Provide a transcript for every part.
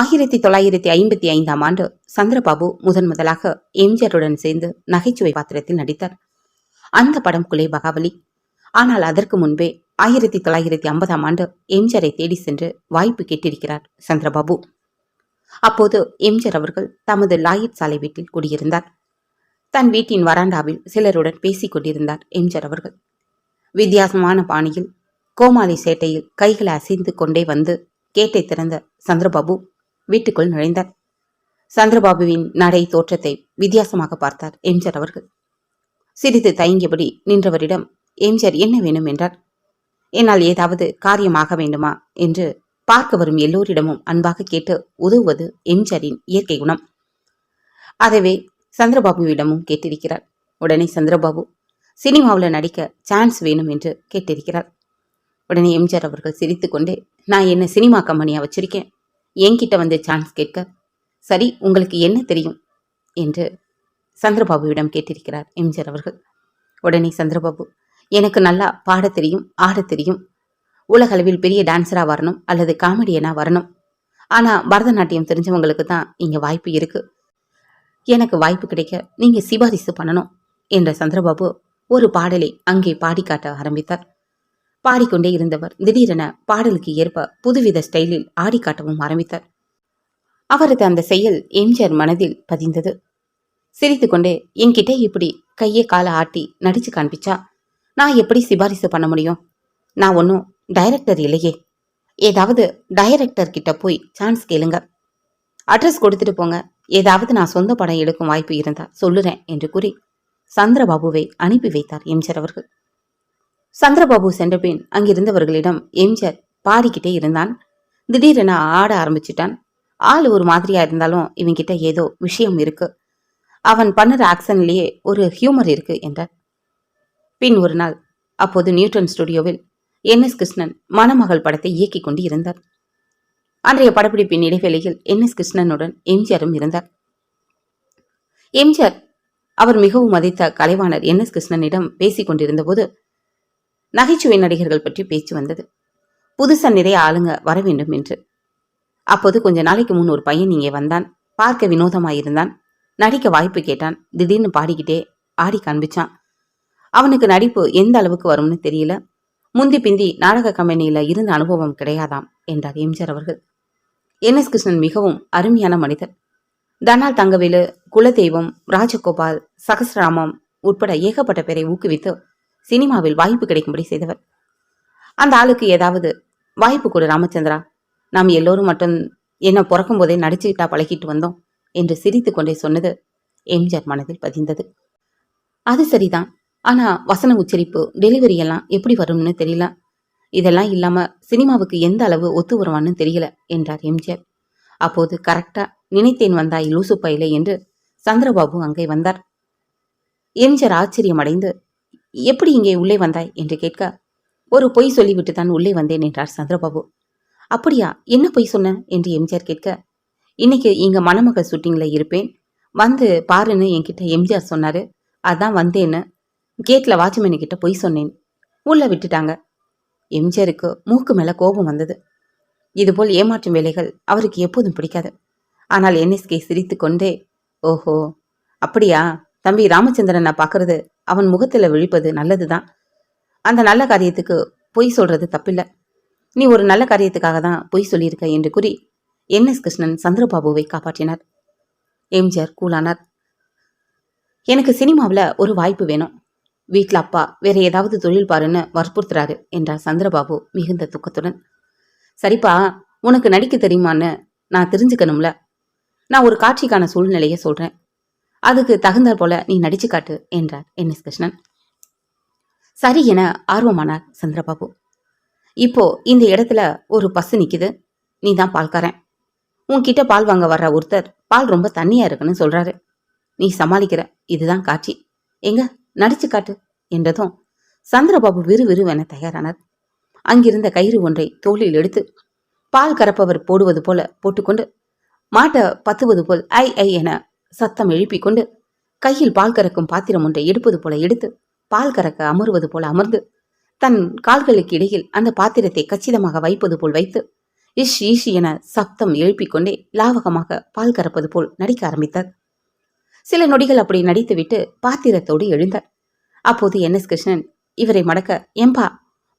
ஆயிரத்தி தொள்ளாயிரத்தி ஐம்பத்தி ஐந்தாம் ஆண்டு சந்திரபாபு முதன் முதலாக எம்ஜிஆருடன் சேர்ந்து நகைச்சுவை பாத்திரத்தில் நடித்தார். அந்த படம் குலே பகாவலி. ஆனால் அதற்கு முன்பே ஆயிரத்தி தொள்ளாயிரத்தி ஐம்பதாம் ஆண்டு எம்ஜிஆரை தேடி சென்று வாய்ப்பு கேட்டிருக்கிறார் சந்திரபாபு. அப்போது எம்ஜிஆர் அவர்கள் தமது லாயிட் சாலை வீட்டில் குடியிருந்தார். தன் வீட்டின் வராண்டாவில் சிலருடன் பேசிக் கொண்டிருந்தார் எம்ஜிஆர் அவர்கள். வித்தியாசமான பாணியில் கோமாளி சேட்டையில் கைகளை அசைந்து கொண்டே வந்து கேட்டை திறந்த சந்திரபாபு வீட்டுக்குள் நுழைந்தார். சந்திரபாபுவின் நடை தோற்றத்தை வித்தியாசமாக பார்த்தார் எம்ஜிஆர் அவர்கள். சிறிது தயங்கியபடி நின்றவரிடம் எம்ஜிஆர் என்ன வேணும்? என்றார். என்னால் ஏதாவது காரியமாக வேண்டுமா? என்று பார்க்க வரும் எல்லோரிடமும் அன்பாக கேட்டு உதவுவது எம்ஜிஆரின் இயற்கை குணம். அதவே சந்திரபாபுவிடமும் கேட்டிருக்கிறார். உடனே சந்திரபாபு சினிமாவில் நடிக்க சான்ஸ் வேணும் என்று கேட்டிருக்கிறார். உடனே எம்ஜிஆர் அவர்கள் சிரித்துக்கொண்டே நான் என்ன சினிமா கம்பெனியா வச்சிருக்கேன்? என்கிட்ட வந்து சான்ஸ் கேட்க சரி உங்களுக்கு என்ன தெரியும்? என்று சந்திரபாபுவிடம் கேட்டிருக்கிறார் எம்ஜிஆர் அவர்கள். உடனே சந்திரபாபு எனக்கு நல்லா பாட தெரியும் ஆட தெரியும். உலகளவில் பெரிய டான்ஸராக வரணும் அல்லது காமெடியனாக வரணும். ஆனால் பரதநாட்டியம் தெரிஞ்சவங்களுக்கு தான் இங்கே வாய்ப்பு இருக்கு. எனக்கு வாய்ப்பு கிடைக்க நீங்கள் சிபாரிசு பண்ணணும் என்ற சந்திரபாபு ஒரு பாடலை அங்கே பாடி காட்ட ஆரம்பித்தார். பாடிக்கொண்டே இருந்தவர் திடீரென பாடலுக்கு ஏற்ப புதுவித ஸ்டைலில் ஆடி காட்டவும் ஆரம்பித்தார். அவரது அந்த செயல் எம்ஜிஆர் மனதில் பதிந்தது. சிரித்துக்கொண்டே என்கிட்ட இப்படி கையை காலை ஆட்டி நடிச்சு காண்பிச்சா? நான் எப்படி சிபாரிசு பண்ண முடியும்? நான் ஒன்றும் டைரக்டர் இல்லையே. ஏதாவது டைரக்டர் கிட்ட போய் சான்ஸ் கேளுங்க. அட்ரஸ் கொடுத்துட்டு போங்க. ஏதாவது நான் சொந்த படம் எடுக்கும் வாய்ப்பு இருந்தா சொல்லுறேன் என்று கூறி சந்திரபாபுவை அனுப்பி வைத்தார் எம்ஜிஆர் அவர்கள். சந்திரபாபு சென்றபின் அங்கிருந்தவர்களிடம் எம்ஜிஆர் பாடிக்கிட்டே இருந்தான். திடீரென ஆட ஆரம்பிச்சிட்டான். ஆள் ஒரு மாதிரியா இருந்தாலும் இவங்கிட்ட ஏதோ விஷயம் இருக்கு. அவன் பண்ணுற ஆக்ஷன்லேயே ஒரு ஹியூமர் இருக்கு என்றார். பின் ஒரு நாள் அப்போது நியூட்டன் ஸ்டுடியோவில் என் எஸ் கிருஷ்ணன் மணமகள் படத்தை இயக்கிக் கொண்டு இருந்தார். அன்றைய படப்பிடிப்பின் இடைவேளையில் என் எஸ் கிருஷ்ணனுடன் எம்ஜிஆரும் இருந்தார். எம்ஜிஆர் அவர் மிகவும் மதித்த கலைவாணர் என் எஸ் கிருஷ்ணனிடம் பேசிக் கொண்டிருந்தபோது நகைச்சுவை நடிகர்கள் பற்றி பேச்சு வந்தது. புதுசா நிறைய ஆளுங்க வர வேண்டும் என்று. அப்போது கொஞ்ச நாளைக்கு முன் ஒரு பையன் இங்கே வந்தான். பார்க்க வினோதமாயிருந்தான் நடிக்க வாய்ப்பு கேட்டான். திடீர்னு பாடிக்கிட்டே ஆடி காண்பிச்சான். அவனுக்கு நடிப்பு எந்த அளவுக்கு வரும்னு தெரியல. முந்தி பிந்தி நாடக கம்பெனியில இருந்த அனுபவம் கிடையாதாம் என்றார் எம்ஜிஆர் அவர்கள். என் எஸ் கிருஷ்ணன் மிகவும் அருமையான மனிதர். தனால் தங்கவேலு குலதெய்வம் ராஜகோபால் சகசிராமம் உட்பட ஏகப்பட்ட பேரை ஊக்குவித்து சினிமாவில் வாய்ப்பு கிடைக்கும்படி செய்தவர். அந்த ஆளுக்கு ஏதாவது வாய்ப்பு கொடு ராமச்சந்திரா. நாம் எல்லோரும் மட்டும் என்ன பிறக்கும் போதே நடிச்சுக்கிட்டா பழகிட்டு வந்தோம் என்று சிரித்து கொண்டே சொன்னது எம்ஜிஆர் மனதில் பதிந்தது. அது சரிதான். ஆனா வசன உச்சரிப்பு டெலிவரி எல்லாம் எப்படி வரும்னு தெரியல. இதெல்லாம் இல்லாம சினிமாவுக்கு எந்த அளவு ஒத்து வருவான்னு தெரியல என்றார் எம்ஜிஆர். அப்போது கரெக்டா நினைத்தேன் வந்தாய் லூசு பயிலே என்று சந்திரபாபு அங்கே வந்தார். எம்ஜிஆர் ஆச்சரியமடைந்து எப்படி இங்கே உள்ளே வந்தாய்? என்று கேட்க ஒரு பொய் சொல்லிவிட்டு தான் உள்ளே வந்தேன் என்றார் சந்திரபாபு. அப்படியா என்ன பொய் சொன்ன? என்று எம்ஜிஆர் கேட்க இன்னைக்கு இங்க மணமகள் ஷூட்டிங்ல இருப்பேன். வந்து பாருன்னு என்கிட்ட எம்ஜிஆர் சொன்னாரு. அதான் வந்தேன்னு. கேட்ல வாட்ச்மேனு கிட்ட பொய் சொன்னேன். உள்ள விட்டுட்டாங்க. எம்ஜிஆருக்கு மூக்கு மேல கோபம் வந்தது. இதுபோல் ஏமாற்றும் வேலைகள் அவருக்கு எப்போதும் பிடிக்காது. ஆனால் என்எஸ்கே சிரித்து கொண்டே ஓஹோ அப்படியா? தம்பி ராமச்சந்திரனை பார்க்கறது அவன் முகத்தில் விழிப்பது நல்லதுதான். அந்த நல்ல காரியத்துக்கு பொய் சொல்றது தப்பில்ல. நீ ஒரு நல்ல காரியத்துக்காக தான் பொய் சொல்லியிருக்க என்று கூறி என் எஸ் கிருஷ்ணன் சந்திரபாபுவை காப்பாற்றினார். எம்ஜிஆர் கூலானார் எனக்கு சினிமாவில் ஒரு வாய்ப்பு வேணும். வீட்டில் அப்பா வேற ஏதாவது தொழில் பாருன்னு வற்புறுத்துறாரு என்றார் சந்திரபாபு மிகுந்த துக்கத்துடன். சரிப்பா உனக்கு நடிக்க தெரியுமான்னு நான் தெரிஞ்சுக்கணும்ல. நான் ஒரு காட்சிக்கான சூழ்நிலையை சொல்கிறேன் அதுக்கு தகுந்தாற் போல நீ நடிச்சு காட்டு என்றார் என் எஸ் கிருஷ்ணன். சரி என ஆர்வமானார் சந்திரபாபு. இப்போ இந்த இடத்துல ஒரு பஸ் நிக்குது. நீ தான் பால்காரன். உன்கிட்ட பால் வாங்க வர்ற ஒருத்தர் பால் ரொம்ப தண்ணியா இருக்குன்னு சொல்றாரு. நீ சமாளிக்கிற இதுதான் காட்சி. எங்க? நடிச்சு காட்டு என்றதும் சந்திரபாபு விறுவிறுவென தயாரானார். அங்கிருந்த கயிறு ஒன்றை தோளில் எடுத்து பால் கறப்பவர் போடுவது போல போட்டுக்கொண்டு மாட்டை பத்துவது போல் ஐ ஐ என சத்தம் எழுப்பிக் கொண்டு கையில் பால் கறக்கும் பாத்திரம் ஒன்றை எடுப்பது போல எடுத்து பால் கறக்க அமருவது போல அமர்ந்து தன் கால்களுக்கு இடையில் அந்த பாத்திரத்தை கச்சிதமாக வைப்பது போல் வைத்து இஷ் இஷ் என சப்தம் எழுப்பிக் கொண்டே லாவகமாக பால் கறப்பது போல் நடிக்க ஆரம்பித்தார். சில நொடிகள் அப்படி நடித்துவிட்டு பாத்திரத்தோடு எழுந்தார். அப்போது என் எஸ் கிருஷ்ணன் இவரை மடக்க ஏம்பா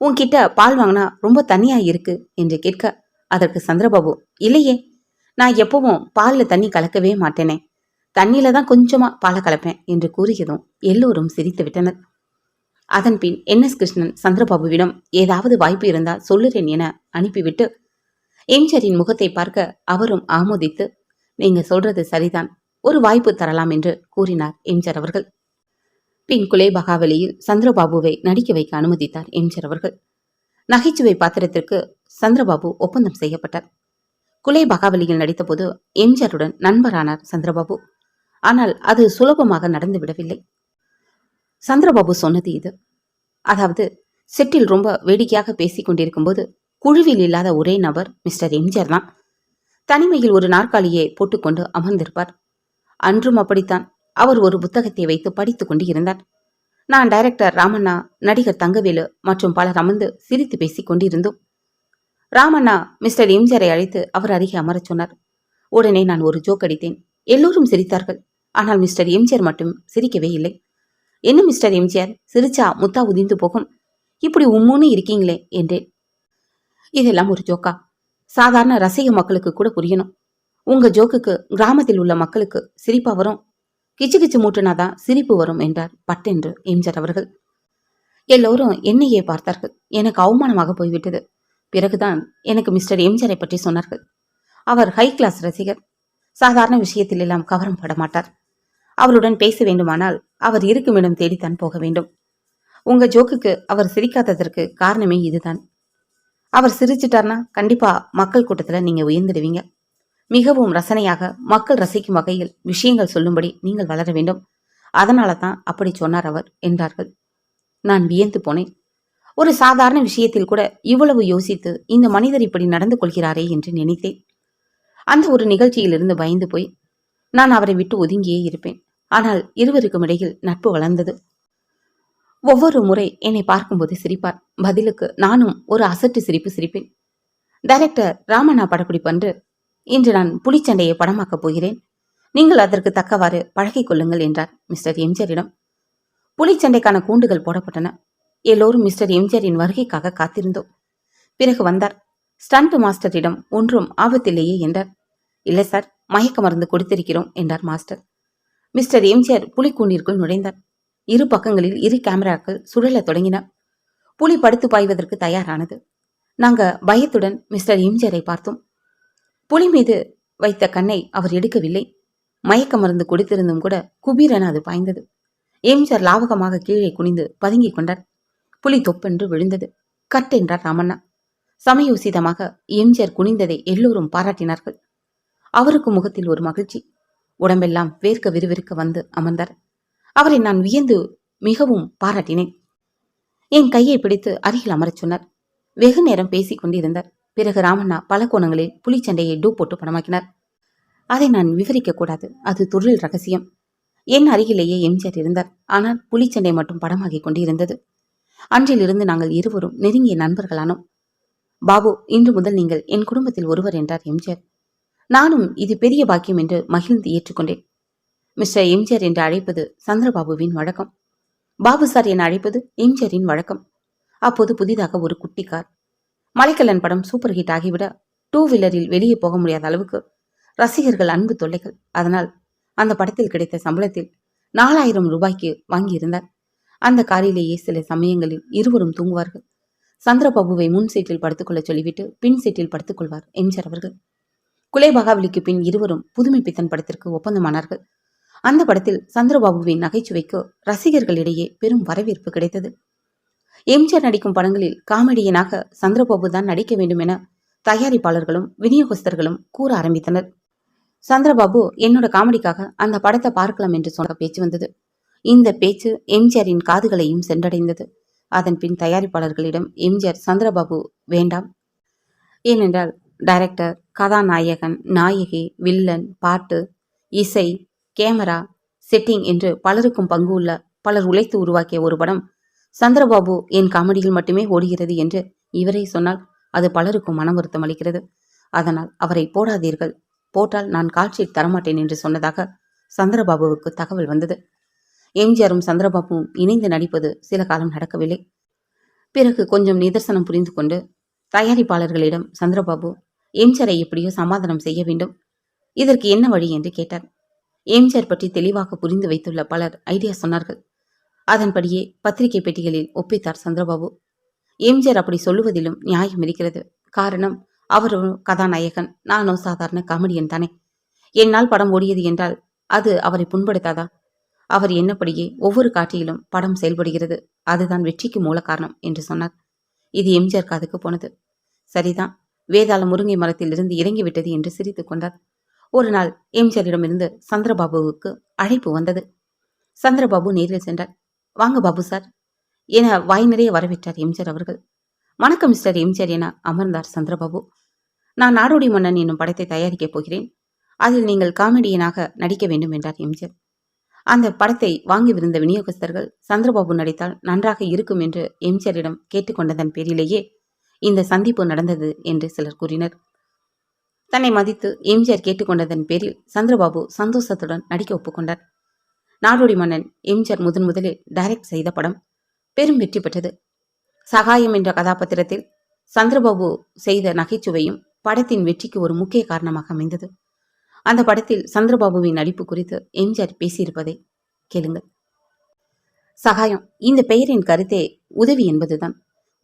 உன்கிட்ட பால் வாங்கினா ரொம்ப தண்ணியா இருக்கு என்று கேட்க அதற்கு சந்திரபாபு இல்லையே நான் எப்பவும் பாலில் தண்ணி கலக்கவே மாட்டேனே தண்ணியில தான் கொஞ்சமா பாலை கலப்பேன் என்று கூறியதும் எல்லோரும் சிரித்து விட்டனர். அதன்பின் என். எஸ். கிருஷ்ணன் சந்திரபாபுவிடம் ஏதாவது வாய்ப்பு இருந்தால் சொல்லுறேன் என அனுப்பிவிட்டு எம்ஜரின் முகத்தை பார்க்க அவரும் ஆமோதித்து நீங்க சொல்றது சரிதான் ஒரு வாய்ப்பு தரலாம் என்று கூறினார் எம்ஜர் அவர்கள். பின் குலே பகாவலியில் சந்திரபாபுவை நடிக்க வைக்க அனுமதித்தார் எம்ஜர் அவர்கள். நகைச்சுவை பாத்திரத்திற்கு சந்திரபாபு ஒப்பந்தம் செய்யப்பட்டார். குலே பகாவலியில் நடித்தபோது எம்ஜருடன் நண்பரானார் சந்திரபாபு. ஆனால் அது சுலபமாக நடந்து விடவில்லை. சந்திரபாபு சொன்னது இது. அதாவது செட்டில் ரொம்ப வேடிக்கையாக பேசிக் கொண்டிருக்கும்போது குழுவில் இல்லாத ஒரே நபர் மிஸ்டர் எம்ஜிஆர் தான். தனிமையில் ஒரு நாற்காலியை போட்டுக்கொண்டு அமர்ந்திருப்பார். அன்றும் அப்படித்தான். அவர் ஒரு புத்தகத்தை வைத்து படித்துக் கொண்டு இருந்தார். நான் டைரக்டர் ராமண்ணா நடிகர் தங்கவேலு மற்றும் பலர் அமர்ந்து சிரித்து பேசிக் கொண்டிருந்தோம். ராமண்ணா மிஸ்டர் எம்ஜிஆரை அழைத்து அவர் அருகே அமரச் சொன்னார். உடனே நான் ஒரு ஜோக் அடித்தேன். எல்லோரும் சிரித்தார்கள். ஆனால் மிஸ்டர் எம்ஜிஆர் மட்டும் சிரிக்கவே இல்லை. என்ன மிஸ்டர் எம்ஜிஆர்? சிரிச்சா முத்தா உதிந்து போகும். இப்படி உம்முன்னு இருக்கீங்களே? என்றேன். இதெல்லாம் ஒரு ஜோக்கா. சாதாரண ரசிக மக்களுக்கு கூட புரியணும். உங்க ஜோக்குக்கு கிராமத்தில் உள்ள மக்களுக்கு சிரிப்பா வரும். கிச்சு கிச்சு மூட்டுனாதான் சிரிப்பு வரும் என்றார் பட்டென்று எம்ஜிஆர் அவர்கள். எல்லோரும் என்னையே பார்த்தார்கள். எனக்கு அவமானமாக போய்விட்டது. பிறகுதான் எனக்கு மிஸ்டர் எம்ஜிஆரை பற்றி சொன்னார்கள். அவர் ஹை கிளாஸ் ரசிகர். சாதாரண விஷயத்தில் எல்லாம் கவரம் பட மாட்டார். அவருடன் பேச வேண்டுமானால் அவர் இருக்கும் இடம் தேடித்தான் போக வேண்டும். உங்க ஜோக்குக்கு அவர் சிரிக்காததற்கு காரணமே இதுதான். அவர் சிரிச்சிட்டார்னா கண்டிப்பா மக்கள் கூட்டத்துல நீங்க உயர்ந்துடுவீங்க. மிகவும் ரசனையாக மக்கள் ரசிக்கும் வகையில் விஷயங்கள் சொல்லும்படி நீங்கள் வளர வேண்டும். அதனால தான் அப்படி சொன்னார் அவர் என்றார்கள். நான் வியந்து போனேன். ஒரு சாதாரண விஷயத்தில் கூட இவ்வளவு யோசித்து இந்த மனிதர் இப்படி நடந்து கொள்கிறாரே என்று நினைத்தேன். அந்த ஒரு நிகழ்ச்சியிலிருந்து பயந்து போய் நான் அவரை விட்டு ஒதுங்கியே இருப்பேன். ஆனால் இருவருக்கும் இடையில் நட்பு வளர்ந்தது. ஒவ்வொரு முறை என்னை பார்க்கும்போது சிரிப்பார். பதிலுக்கு நானும் ஒரு அசட்டு சிரிப்பு சிரிப்பேன். டைரக்டர் ராமண்ணா படப்பிடிப்பு அன்று இன்று நான் புலிச்சண்டையை படமாக்கப் போகிறேன். நீங்கள் அதற்கு தக்கவாறு பழகிக் கொள்ளுங்கள் என்றார் மிஸ்டர் எம்ஜிஆரிடம். புலிச்சண்டைக்கான கூண்டுகள் போடப்பட்டன. எல்லோரும் மிஸ்டர் எம்ஜிஆரின் வருகைக்காக காத்திருந்தோம். பிறகு வந்தார். ஸ்டண்ட் மாஸ்டரிடம் ஒன்றும் ஆபத்தில்லையே என்றார். இல்லை சார் மயக்க மருந்து கொடுத்திருக்கிறோம் என்றார் மாஸ்டர். மிஸ்டர் எம்ஜிஆர் புலிக்கூண்டிற்குள் நுழைந்தார். இரு பக்கங்களில் இரு கேமராக்கள் சுழலத் தொடங்கின. புலி படுத்து பாய்வதற்கு தயாரானது. நாங்க பயத்துடன் மிஸ்டர் எம்ஜிஆரை பார்த்தோம். புலி மீது வைத்த கண்ணை அவர் எடுக்கவில்லை. மயக்க மருந்து கொடுத்திருந்தும் கூட குபீரென அது பாய்ந்தது. எம்ஜிஆர் லாவகமாக கீழே குனிந்து பதுங்கிக் கொண்டார். புலி தொப்பென்று விழுந்தது. கட் என்றார் ராமண்ணா. சமயோசிதமாக எம்ஜிஆர் குனிந்ததை எல்லோரும் பாராட்டினார்கள். அவருக்கு முகத்தில் ஒரு மகிழ்ச்சி. உடம்பெல்லாம் வேர்க்க விறுவிறுக்க வந்து அமர்ந்தார். அவரை நான் வியந்து மிகவும் பாராட்டினேன். என் கையை பிடித்து அருகில் அமரச் சொன்னார். வெகு நேரம் பேசிக் கொண்டிருந்தார். பிறகு ராமண்ணா பல கோணங்களில் புலிச்சண்டையை டூ போட்டு படமாக்கினார் அதை நான் விவரிக்க கூடாது. அது தொழில் ரகசியம். என் அருகிலேயே எம்ஜிஆர் இருந்தார். ஆனால் புலிச்சண்டை மட்டும் படமாகிக் கொண்டிருந்தது. அன்றிலிருந்து நாங்கள் இருவரும் நெருங்கிய நண்பர்களானோம். பாபு இன்று முதல் நீங்கள் என் குடும்பத்தில் ஒருவர் என்றார் எம்ஜிஆர். நானும் இது பெரிய பாக்கியம் என்று மகிழ்ந்து ஏற்றுக்கொண்டேன். மிஸ்டர் எம்ஜிஆர் என்று அழைப்பது சந்திரபாபுவின் வழக்கம். பாபு சார் என அழைப்பது எம்ஜிஆரின் வழக்கம். அப்போது புதிதாக ஒரு குட்டி கார். மலைக்கல்லன் படம் சூப்பர் ஹிட் ஆகிவிட டூ வீலரில் வெளியே போக முடியாத அளவுக்கு ரசிகர்கள் அன்பு தொல்லைகள். அதனால் அந்த படத்தில் கிடைத்த சம்பளத்தில் நாலாயிரம் ரூபாய்க்கு வாங்கியிருந்தார். அந்த காரிலேயே சில சமயங்களில் இருவரும் தூங்குவார்கள். சந்திரபாபுவை முன் சீட்டில் படுத்துக்கொள்ளச் சொல்லிவிட்டு பின் சீட்டில் படுத்துக்கொள்வார் எம்ஜிஆர் அவர்கள். குலை பகாவலிக்கு பின் இருவரும் புதுமை பித்தன் படத்திற்கு ஒப்பந்தமானார்கள். அந்த படத்தில் சந்திரபாபுவின் நகைச்சுவைக்கு ரசிகர்களிடையே பெரும் வரவேற்பு கிடைத்தது. எம்ஜிஆர் நடிக்கும் படங்களில் காமெடியனாக சந்திரபாபு தான் நடிக்க வேண்டும் என தயாரிப்பாளர்களும் விநியோகஸ்தர்களும் கூற ஆரம்பித்தனர். சந்திரபாபு என்னோட காமெடிக்காக அந்த படத்தை பார்க்கலாம் என்று சொன்ன பேச்சு வந்தது. இந்த பேச்சு எம்ஜிஆரின் காதுகளையும் சென்றடைந்தது. அதன் பின் தயாரிப்பாளர்களிடம் எம்ஜிஆர் சந்திரபாபு வேண்டாம். ஏனென்றால் டைரக்டர் கதாநாயகன் நாயகி வில்லன் பாட்டு இசை கேமரா செட்டிங் என்று பலருக்கும் பங்கு உள்ள பலர் உழைத்து உருவாக்கிய ஒரு படம். சந்திரபாபு என் காமெடியில் மட்டுமே ஓடுகிறது என்று இவரே சொன்னால் அது பலருக்கும் மன வருத்தம் அளிக்கிறது. அதனால் அவரை போடாதீர்கள். போட்டால் நான் காட்சி தரமாட்டேன் என்று சொன்னதாக சந்திரபாபுவுக்கு தகவல் வந்தது. எம்ஜிஆரும் சந்திரபாபுவும் இணைந்து நடிப்பது சில காலம் நடக்கவில்லை. பிறகு கொஞ்சம் நிதர்சனம் புரிந்து கொண்டு தயாரிப்பாளர்களிடம் சந்திரபாபு எம்ஜிஆரை எப்படியோ சமாதானம் செய்ய வேண்டும். இதற்கு என்ன வழி என்று கேட்டார். எம்ஜிஆர் பற்றி தெளிவாக புரிந்து வைத்துள்ள பலர் ஐடியா சொன்னார்கள். அதன்படியே பத்திரிகை பெட்டிகளில் ஒப்பித்தார் சந்திரபாபு. எம்ஜிஆர் அப்படி சொல்லுவதிலும் நியாயம் இருக்கிறது. காரணம் அவர் கதாநாயகன். நானும் சாதாரண காமெடியன் தானே. என்னால் படம் ஓடியது என்றால் அது அவரை புண்படுத்தாதா? அவர் என்னப்படியே ஒவ்வொரு காட்சியிலும் படம் செயல்படுகிறது. அதுதான் வெற்றிக்கு மூல காரணம் என்று சொன்னார். இது எம்ஜிஆர் காதுக்கு போனது. சரிதான். வேதாள முருங்கை மரத்தில் இருந்து இறங்கிவிட்டது என்று சிரித்துக் கொண்டார். ஒரு நாள் எம்ஜிஆரிடமிருந்து சந்திரபாபுவுக்கு அழைப்பு வந்தது. சந்திரபாபு நேரில் சென்றார். வாங்க பாபு சார் என வாய் நிறைய வரவேற்றார் எம்ஜிஆர் அவர்கள். வணக்கம் மிஸ்டர் எம்ஜிஆர் என அமர்ந்தார் சந்திரபாபு. நான் நாடோடி மன்னன் என்னும் படத்தை தயாரிக்கப் போகிறேன். அதில் நீங்கள் காமெடியனாக நடிக்க வேண்டும் என்றார் எம்ஜிஆர். அந்த படத்தை வாங்கிவிருந்த விநியோகஸ்தர்கள் சந்திரபாபு நடித்தால் நன்றாக இருக்கும் என்று எம்ஜிஆரிடம் கேட்டுக்கொண்டதன் பேரிலேயே இந்த சந்திப்பு நடந்தது என்று சிலர் கூறினர். தன்னை மதித்து எம்ஜிஆர் கேட்டுக்கொண்டதன் பேரில் சந்திரபாபு சந்தோஷத்துடன் நடிக்க ஒப்புக்கொண்டார். நாடோடி மன்னன் எம்ஜிஆர் முதன் முதலில் டைரக்ட் செய்த படம் பெரும் வெற்றி பெற்றது. சகாயம் என்ற கதாபாத்திரத்தில் சந்திரபாபு செய்த நகைச்சுவையும் படத்தின் வெற்றிக்கு ஒரு முக்கிய காரணமாக அமைந்தது. அந்த படத்தில் சந்திரபாபுவின் நடிப்பு குறித்து எம்ஜிஆர் பேசியிருப்பதை கேளுங்கள். சகாயம் இந்த பெயரின் கருத்தே உதவி என்பதுதான்.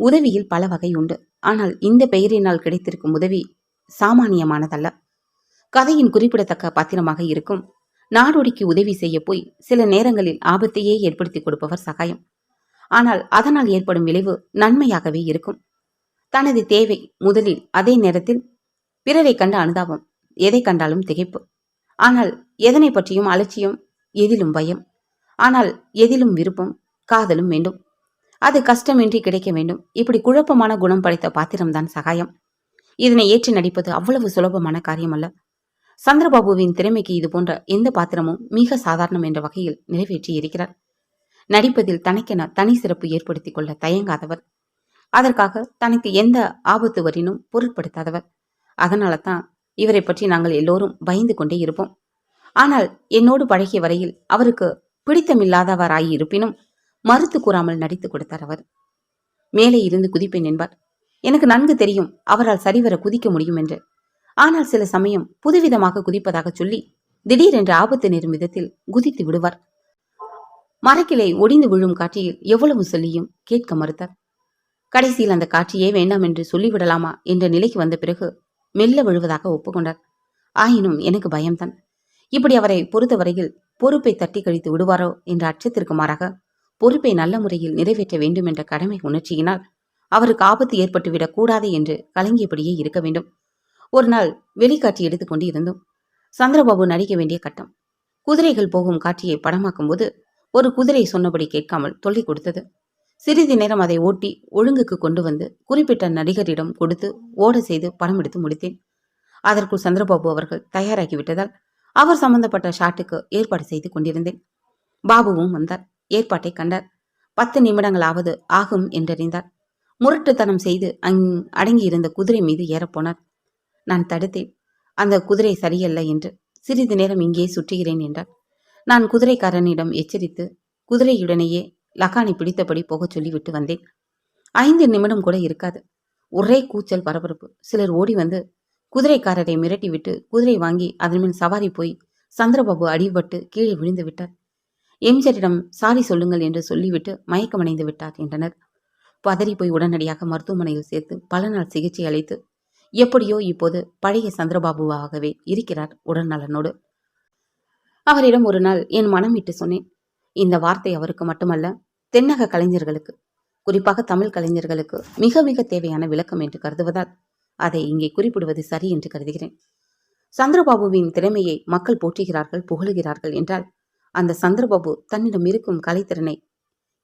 உதவியில் பல வகை உண்டு. ஆனால் இந்த பெயரினால் கிடைத்திருக்கும் உதவி சாமானியமானதல்ல. கதையின் குறிப்பிடத்தக்க பாத்திரமாக இருக்கும். நாடோடிக்கு உதவி செய்ய போய் சில நேரங்களில் ஆபத்தையே ஏற்படுத்தி கொடுப்பவர் சகாயம். ஆனால் அதனால் ஏற்படும் விளைவு நன்மையாகவே இருக்கும். தனது தேவை முதலில் அதே நேரத்தில் பிறரை கண்ட அனுதாபம் எதை கண்டாலும் திகைப்பு. ஆனால் எதனை பற்றியும் அலட்சியம் எதிலும் பயம். ஆனால் எதிலும் விருப்பம் காதலும் வேண்டும். அது கஷ்டமின்றி கிடைக்க வேண்டும். இப்படி குழப்பமான குணம் படைத்த பாத்திரம்தான் சகாயம். இதனை ஏற்று நடிப்பது அவ்வளவு சுலபமான காரியம் அல்ல சந்திரபாபுவின் திறமைக்கு இது போன்ற எந்த பாத்திரமும் மிக சாதாரணம் என்ற வகையில் நிறைவேற்றி இருக்கிறார். நடிப்பதில் தனக்கென தனி சிறப்பு ஏற்படுத்திக் கொள்ள தயங்காதவர். அதற்காக தனக்கு எந்த ஆபத்து வரினும் பொருட்படுத்தாதவர். அதனால தான் இவரை பற்றி நாங்கள் எல்லோரும் பயந்து கொண்டே இருப்போம். ஆனால் என்னோடு பழகிய வரையில் அவருக்கு பிடித்தமில்லாதவராயிருப்பினும் இருப்பினும் மறுத்து கூறாமல் நடித்து கொடுத்தார் அவர். மேலே இருந்து குதிப்பேன் என்பார். எனக்கு நன்கு தெரியும் அவரால் சரிவர குதிக்க முடியும் என்று. ஆனால் சில சமயம் புதுவிதமாக குதிப்பதாக சொல்லி திடீரென்று ஆபத்து நேரும் விதத்தில் குதித்து விடுவார். மரக்கிளை ஒடிந்து விழும் காட்சியில் எவ்வளவு சொல்லியும் கேட்க மறுத்தார். கடைசியில் அந்த காட்சியே வேண்டாம் என்று சொல்லிவிடலாமா என்ற நிலைக்கு வந்த பிறகு மெல்ல விழுவதாக ஒப்புக்கொண்டார். ஆயினும் எனக்கு பயம்தான். இப்படி அவரை பொறுத்தவரையில் பொறுப்பை தட்டி கழித்து விடுவாரோ என்ற அச்சத்திற்கு மாறாக பொறுப்பை நல்ல முறையில் நிறைவேற்ற வேண்டும் என்ற கடமை உணர்ச்சியினால் அவருக்கு ஆபத்து ஏற்பட்டுவிடக் கூடாது என்று கலங்கியபடியே இருக்க வேண்டும். ஒரு நாள் வெளிக்காட்சி எடுத்துக்கொண்டு இருந்தோம் சந்திரபாபு நடிக்க வேண்டிய கட்டம். குதிரைகள் போகும் காட்சியை படமாக்கும் போது ஒரு குதிரை சொன்னபடி கேட்காமல் தொல்லை கொடுத்தது. சிறிது நேரம் அதை ஓட்டி ஒழுங்குக்கு கொண்டு வந்து குறிப்பிட்ட நடிகரிடம் கொடுத்து ஓட செய்து படம் எடுத்து முடித்தேன். அதற்குள் சந்திரபாபு அவர்கள் தயாராகி விட்டதால் அவர் சம்பந்தப்பட்ட ஷாட்டுக்கு ஏற்பாடு செய்து கொண்டிருந்தேன். பாபுவும் வந்தார். ஏற்பாட்டை கண்டார். பத்து நிமிடங்களாவது ஆகும் என்றறிந்தார். முரட்டுத்தனம் செய்து அங் அடங்கியிருந்த குதிரை மீது ஏறப்போனார் நான் தடுத்தேன். அந்த குதிரை சரியல்ல என்று சிறிது நேரம் இங்கே சுற்றுகிறேன் என்றார். நான் குதிரைக்காரனிடம் எச்சரித்து குதிரையுடனேயே லகானை பிடித்தபடி போகச் சொல்லிவிட்டு வந்தேன். ஐந்து நிமிடம் கூட இருக்காது. ஒரே கூச்சல் பரபரப்பு. சிலர் ஓடி வந்து குதிரைக்காரரை மிரட்டிவிட்டு குதிரை வாங்கி அதன் மேல் சவாரி போய் சந்திரபாபு அடிபட்டு கீழே விழுந்து விட்டார். எம்ஜரிடம் சாரி சொல்லுங்கள் என்று சொல்லிவிட்டு மயக்கமடைந்து விட்டார் என்றனர். பதறி போய் உடனடியாக மருத்துவமனையில் சேர்த்து பல நாள் சிகிச்சை அளித்து எப்படியோ இப்போது பழைய சந்திரபாபுவாகவே இருக்கிறார் உடல்நலனோடு. அவரிடம் ஒரு நாள் என் மனம் விட்டு சொன்னேன். இந்த வார்த்தை அவருக்கு மட்டுமல்ல தென்னக கலைஞர்களுக்கு குறிப்பாக தமிழ் கலைஞர்களுக்கு மிக மிக தேவையான விளக்கம் என்று கருதுவதால் அதை இங்கே குறிப்பிடுவது சரி என்று கருதுகிறேன். சந்திரபாபுவின் திறமையை மக்கள் போற்றுகிறார்கள் புகழுகிறார்கள் என்றால் அந்த சந்திரபாபு தன்னிடம் இருக்கும் கலைத்திறனை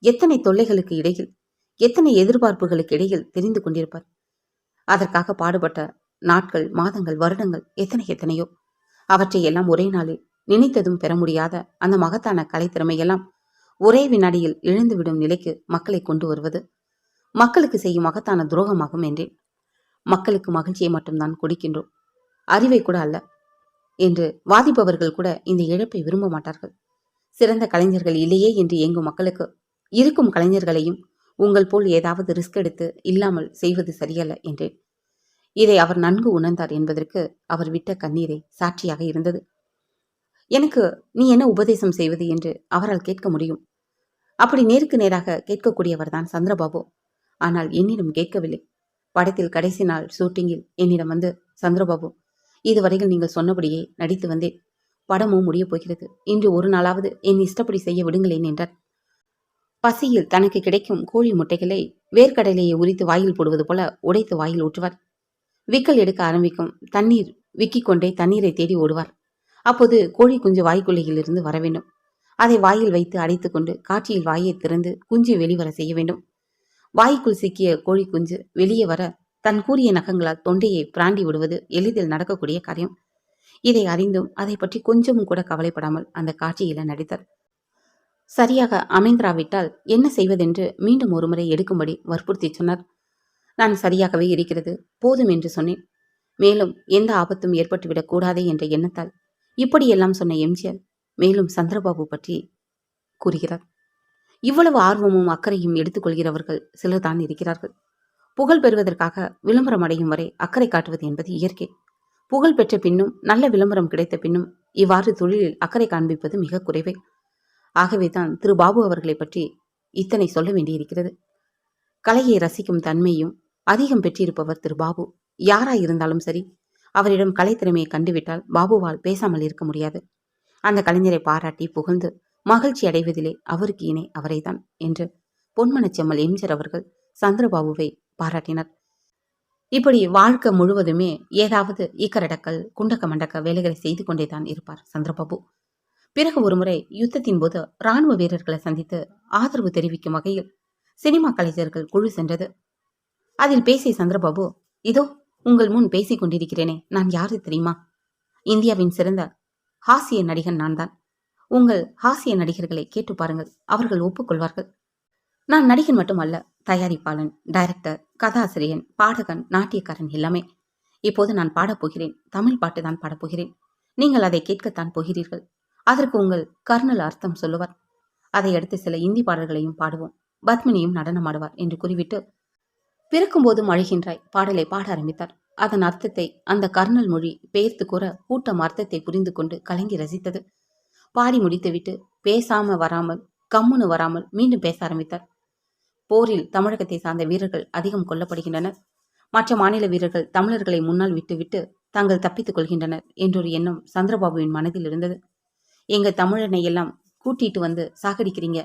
எத்தனை தொல்லைகளுக்கு இடையில் எத்தனை எதிர்பார்ப்புகளுக்கு இடையில் தெரிந்து கொண்டிருப்பார்? அதற்காக பாடுபட்ட நாட்கள் மாதங்கள் வருடங்கள் எத்தனை எத்தனையோ. அவற்றை எல்லாம் ஒரே நாளில் நினைத்ததும் பெற முடியாத அந்த மகத்தான கலைத்திறமையெல்லாம் ஒரே வினாடியில் இழந்துவிடும் நிலைக்கு மக்களை கொண்டு வருவது மக்களுக்கு செய்யும் மகத்தான துரோகமாகும் என்றேன். மக்களுக்கு மகிழ்ச்சியை மட்டும்தான் கொடுக்கின்றோம். அறிவை கூட அல்ல என்று வாதிப்பவர்கள் கூட இந்த இழப்பை விரும்ப மாட்டார்கள். சிறந்த கலைஞர்கள் இல்லையே என்று இயங்கும் மக்களுக்கு இருக்கும் கலைஞர்களையும் உங்கள் போல் ஏதாவது ரிஸ்க் எடுத்து இல்லாமல் செய்வது சரியல்ல என்றேன். இதை அவர் நன்கு உணர்ந்தார் என்பதற்கு அவர் விட்ட கண்ணீரை சாட்சியாக இருந்தது. எனக்கு நீ என்ன உபதேசம் செய்வது என்று அவரால் கேட்க முடியும். அப்படி நேருக்கு நேராக கேட்கக்கூடியவர்தான் சந்திரபாபு. ஆனால் என்னிடம் கேட்கவில்லை. படத்தில் கடைசி நாள் ஷூட்டிங்கில் என்னிடம் வந்து சந்திரபாபு இதுவரையில் நீங்கள் சொன்னபடியே நடித்து வந்தேன். படமும் முடிய போகிறது. இன்று ஒரு நாளாவது என் இஷ்டப்படி செய்ய விடுங்களேன் என்றார் பசியில் தனக்கு கிடைக்கும் கோழி முட்டைகளை வேர்க்கடலையை உரித்து வாயில் போடுவது போல உடைத்து வாயில் ஊற்றுவார். விக்கல் எடுக்க ஆரம்பிக்கும். தண்ணீர் விக்கிக் கொண்டே தண்ணீரை தேடி ஓடுவார். அப்போது கோழி குஞ்சு வாய்க்குள்ளையிலிருந்து வர வேண்டும். அதை வாயில் வைத்து அடைத்துக்கொண்டு காட்சியில் வாயை திறந்து குஞ்சு வெளிவர செய்ய வேண்டும். வாய்க்குள் சிக்கிய கோழி குஞ்சு வெளியே வர தன் கூறிய நகங்களால் தொண்டையை பிராண்டி விடுவது எளிதில் நடக்கக்கூடிய காரியம். இதை அறிந்தும் அதை பற்றி கொஞ்சமும் கூட கவலைப்படாமல் அந்த காட்சியில நடித்தார். சரியாக அமைந்திராவிட்டால் என்ன செய்வதென்று மீண்டும் ஒருமுறை எடுக்கும்படி வற்புறுத்தி சொன்னார். நான் சரியாகவே இருக்கிறது போதும் என்று சொன்னேன். மேலும் எந்த ஆபத்தும் ஏற்பட்டுவிடக் கூடாதே என்ற எண்ணத்தால் இப்படியெல்லாம் சொன்ன எம்ஜிஆர் மேலும் சந்திரபாபு பற்றி கூறுகிறார். இவ்வளவு ஆர்வமும் அக்கறையும் எடுத்துக்கொள்கிறவர்கள் சிலர்தான் இருக்கிறார்கள். புகழ் பெறுவதற்காக விளம்பரம் அடையும் வரை அக்கறை காட்டுவது என்பது இயற்கை. புகழ் பெற்ற பின்னும் நல்ல விளம்பரம் கிடைத்த பின்னும் இவ்வாறு தொழிலில் அக்கறை காண்பிப்பது மிக குறைவே. ஆகவேதான் திரு பாபு அவர்களை பற்றி இத்தனை சொல்ல வேண்டியிருக்கிறது. கலையை ரசிக்கும் தன்மையும் அதிகம் பெற்றிருப்பவர் திரு பாபு. யாராயிருந்தாலும் சரி அவரிடம் கலைத்திறமையை கண்டுவிட்டால் பாபுவால் பேசாமல் இருக்க முடியாது. அந்த கலைஞரை பாராட்டி புகழ்ந்து மகிழ்ச்சி அடைவதிலே அவருக்கு இணை அவரைதான் என்று பொன்மனச்செம்மல் எம்ஜர் அவர்கள் சந்திரபாபுவை பாராட்டினர். இப்படி வாழ்க்கை முழுவதுமே ஏதாவது இக்கரடக்கல் குண்டக்க மண்டக்க வேலைகளை செய்து கொண்டே தான் இருப்பார் சந்திரபாபு. பிறகு ஒருமுறை யுத்தத்தின் போது ராணுவ வீரர்களை சந்தித்து ஆதரவு தெரிவிக்கும் வகையில் சினிமா கலைஞர்கள் குழு சென்றது. அதில் பேசிய சந்திரபாபு இதோ உங்கள் முன் பேசிக் கொண்டிருக்கிறேனே நான் யாரு தெரியுமா? இந்தியாவின் சிறந்த ஹாஸ்ய நடிகன் நான் தான். உங்கள் ஹாஸ்ய நடிகர்களை கேட்டு பாருங்கள் அவர்கள் ஒப்புக்கொள்வார்கள். நான் நடிகன் மட்டும் அல்ல தயாரிப்பாளன் டைரக்டர் கதாசிரியன் பாடகன் நாட்டியக்காரன் எல்லாமே. இப்போது நான் பாடப்போகிறேன் தமிழ் பாட்டு தான் பாடப்போகிறேன் நீங்கள் அதை கேட்கத்தான் போகிறீர்கள். அதற்கு உங்கள் கர்னல் அர்த்தம் சொல்லுவார். அதை அடுத்து சில இந்தி பாடல்களையும் பாடுவோம். பத்மினியும் நடனமாடுவார் என்று கூறிவிட்டு பிறக்கும்போதும் அழுகின்றாய். பாடலை பாட ஆரம்பித்தார். அதன் அர்த்தத்தை அந்த கர்னல் மொழி பெயர்த்து கூற கூட்டம் அர்த்தத்தை புரிந்து கொண்டு கலங்கி ரசித்தது. பாடி முடித்துவிட்டு பேசாம வராமல் கம்முன்னு வராமல் மீண்டும் பேச ஆரம்பித்தார். போரில் தமிழகத்தை சார்ந்த வீரர்கள் அதிகம் கொல்லப்படுகின்றனர். மற்ற மாநில வீரர்கள் தமிழர்களை முன்னால் விட்டுவிட்டு தாங்கள் தப்பித்துக் கொள்கின்றனர் என்றொரு எண்ணம் சந்திரபாபுவின் மனதில் இருந்தது. எங்க தமிழனை எல்லாம் கூட்டிட்டு வந்து சாகடிக்கிறீங்க?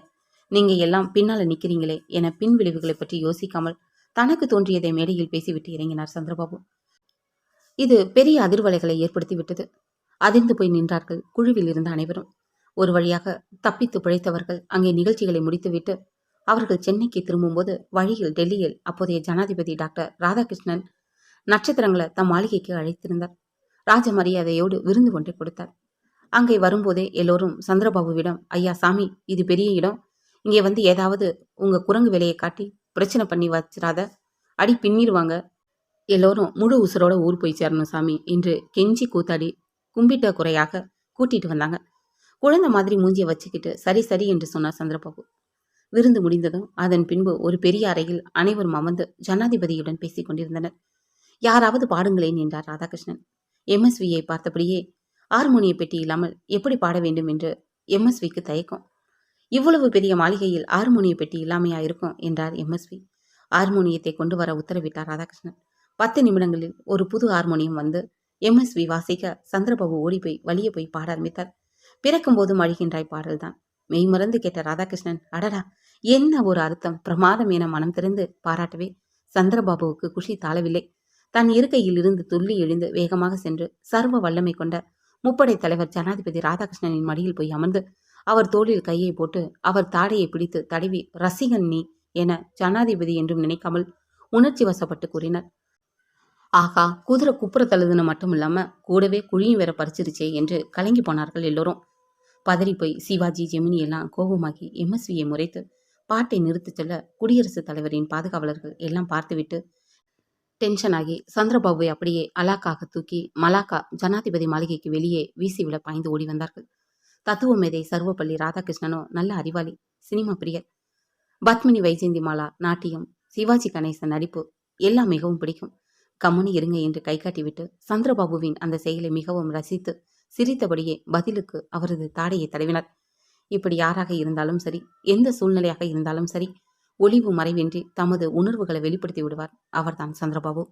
நீங்க எல்லாம் பின்னால நிக்கிறீங்களே என பின் விளைவுகளை பற்றி யோசிக்காமல் தனக்கு தோன்றியதை மேடையில் பேசிவிட்டு இறங்கினார் சந்திரபாபு. இது பெரிய அதிர்வலைகளை ஏற்படுத்தி விட்டது. அதிர்ந்து போய் நின்றார்கள் குழுவில் இருந்த அனைவரும். ஒரு வழியாக தப்பித்து பிழைத்தவர்கள் அங்கே நிகழ்ச்சிகளை முடித்துவிட்டு அவர்கள் சென்னைக்கு திரும்பும்போது வழியில் டெல்லியில் அப்போதைய ஜனாதிபதி டாக்டர் ராதாகிருஷ்ணன் நட்சத்திரங்களை தம் மாளிகைக்கு அழைத்திருந்தார். ராஜ மரியாதையோடு விருந்து ஒன்றை கொடுத்தார். அங்கே வரும்போதே எல்லோரும் சந்திரபாபுவிடம் ஐயா சாமி இது பெரிய இடம். இங்கே வந்து ஏதாவது உங்க குரங்கு வேலையை காட்டி பிரச்சனை பண்ணி வச்சிடாத அடி பின்னிடுவாங்க எல்லோரும் முழு உசுரோட ஊர் போய் சேரணும் சாமி என்று கெஞ்சி கூத்தாடி கும்பிட்ட குறையாக கூட்டிட்டு வந்தாங்க. குழந்தை மாதிரி மூஞ்சியை வச்சுக்கிட்டு சரி சரி என்று சொன்னார் சந்திரபாபு. விருந்து முடிந்ததும் அதன் பின்பு ஒரு பெரிய அறையில் அனைவரும் அமர்ந்து ஜனாதிபதியுடன் பேசிக் கொண்டிருந்தனர். யாராவது பாடுங்களேன் என்றார் ராதாகிருஷ்ணன். எம்எஸ்வியை பார்த்தபடியே ஹார்மோனிய பெட்டி இல்லாமல் எப்படி பாட வேண்டும்? என்று எம்எஸ்விக்கு தயக்கம். இவ்வளவு பெரிய மாளிகையில் ஹார்மோனிய பெட்டி இல்லாமையா இருக்கும் என்றார் எம்எஸ்வி. ஹார்மோனியத்தை கொண்டு வர உத்தரவிட்டார் ராதாகிருஷ்ணன். பத்து நிமிடங்களில் ஒரு புது ஹார்மோனியம் வந்து எம்எஸ்வி வாசிக்க சந்திரபாபு ஓடி போய் வழியே போய் பாட ஆரம்பித்தார். பிறக்கும்போது அழுகின்றாய் பாடல்தான். மெய்மறந்து கேட்ட ராதாகிருஷ்ணன் அடடா என்ன ஒரு அர்த்தம்? பிரமாதம் என மனம் திறந்து பாராட்டவே சந்திரபாபுவுக்கு குஷி தாழவில்லை. தன் இருக்கையில் இருந்து துள்ளி எழுந்து வேகமாக சென்று சர்வ வல்லமை கொண்ட முப்படை தலைவர் ஜனாதிபதி ராதாகிருஷ்ணனின் மடியில் போய் அமர்ந்து அவர் தோளில் கையை போட்டு அவர் தாடையை பிடித்து தடவி ரசிகன் நீ என ஜனாதிபதி என்றும் நினைக்காமல் உணர்ச்சி வசப்பட்டு கூறினார். ஆகா குதிரை குப்புற தழுதுன்னு மட்டும் இல்லாம கூடவே குழியும் வேற பறிச்சிருச்சே என்று கலங்கி போனார்கள் எல்லோரும். பதறி போய் சிவாஜி ஜெமினி எல்லாம் கோபமாகி எம்எஸ்வியை முறைத்து பாட்டை நிறுத்திச் செல்ல குடியரசுத் தலைவரின் பாதுகாவலர்கள் எல்லாம் பார்த்துவிட்டு டென்ஷன் ஆகி சந்திரபாபுவை அப்படியே அலாக்காக தூக்கி மலாக்கா ஜனாதிபதி மாளிகைக்கு வெளியே வீசி விட பாய்ந்து ஓடி வந்தார்கள். தத்துவ மேதை சர்வப்பள்ளி ராதாகிருஷ்ணனோ நல்ல அறிவாளி சினிமா பிரியர். பத்மினி வைஜெயந்தி மாலா நாட்டியம் சிவாஜி கணேசன் நடிப்பு எல்லாம் மிகவும் பிடிக்கும். கம்முனி இருங்க என்று கை காட்டிவிட்டு சந்திரபாபுவின் அந்த செயலை மிகவும் ரசித்து சிரித்தபடியே பதிலுக்கு அவரது தாடையை தடவினார். இப்படி யாராக இருந்தாலும் சரி எந்த சூழ்நிலையாக இருந்தாலும் சரி ஒளிவு மறைவின்றி தமது உணர்வுகளை வெளிப்படுத்தி விடுவார். அவர்தான் சந்திரபாபு.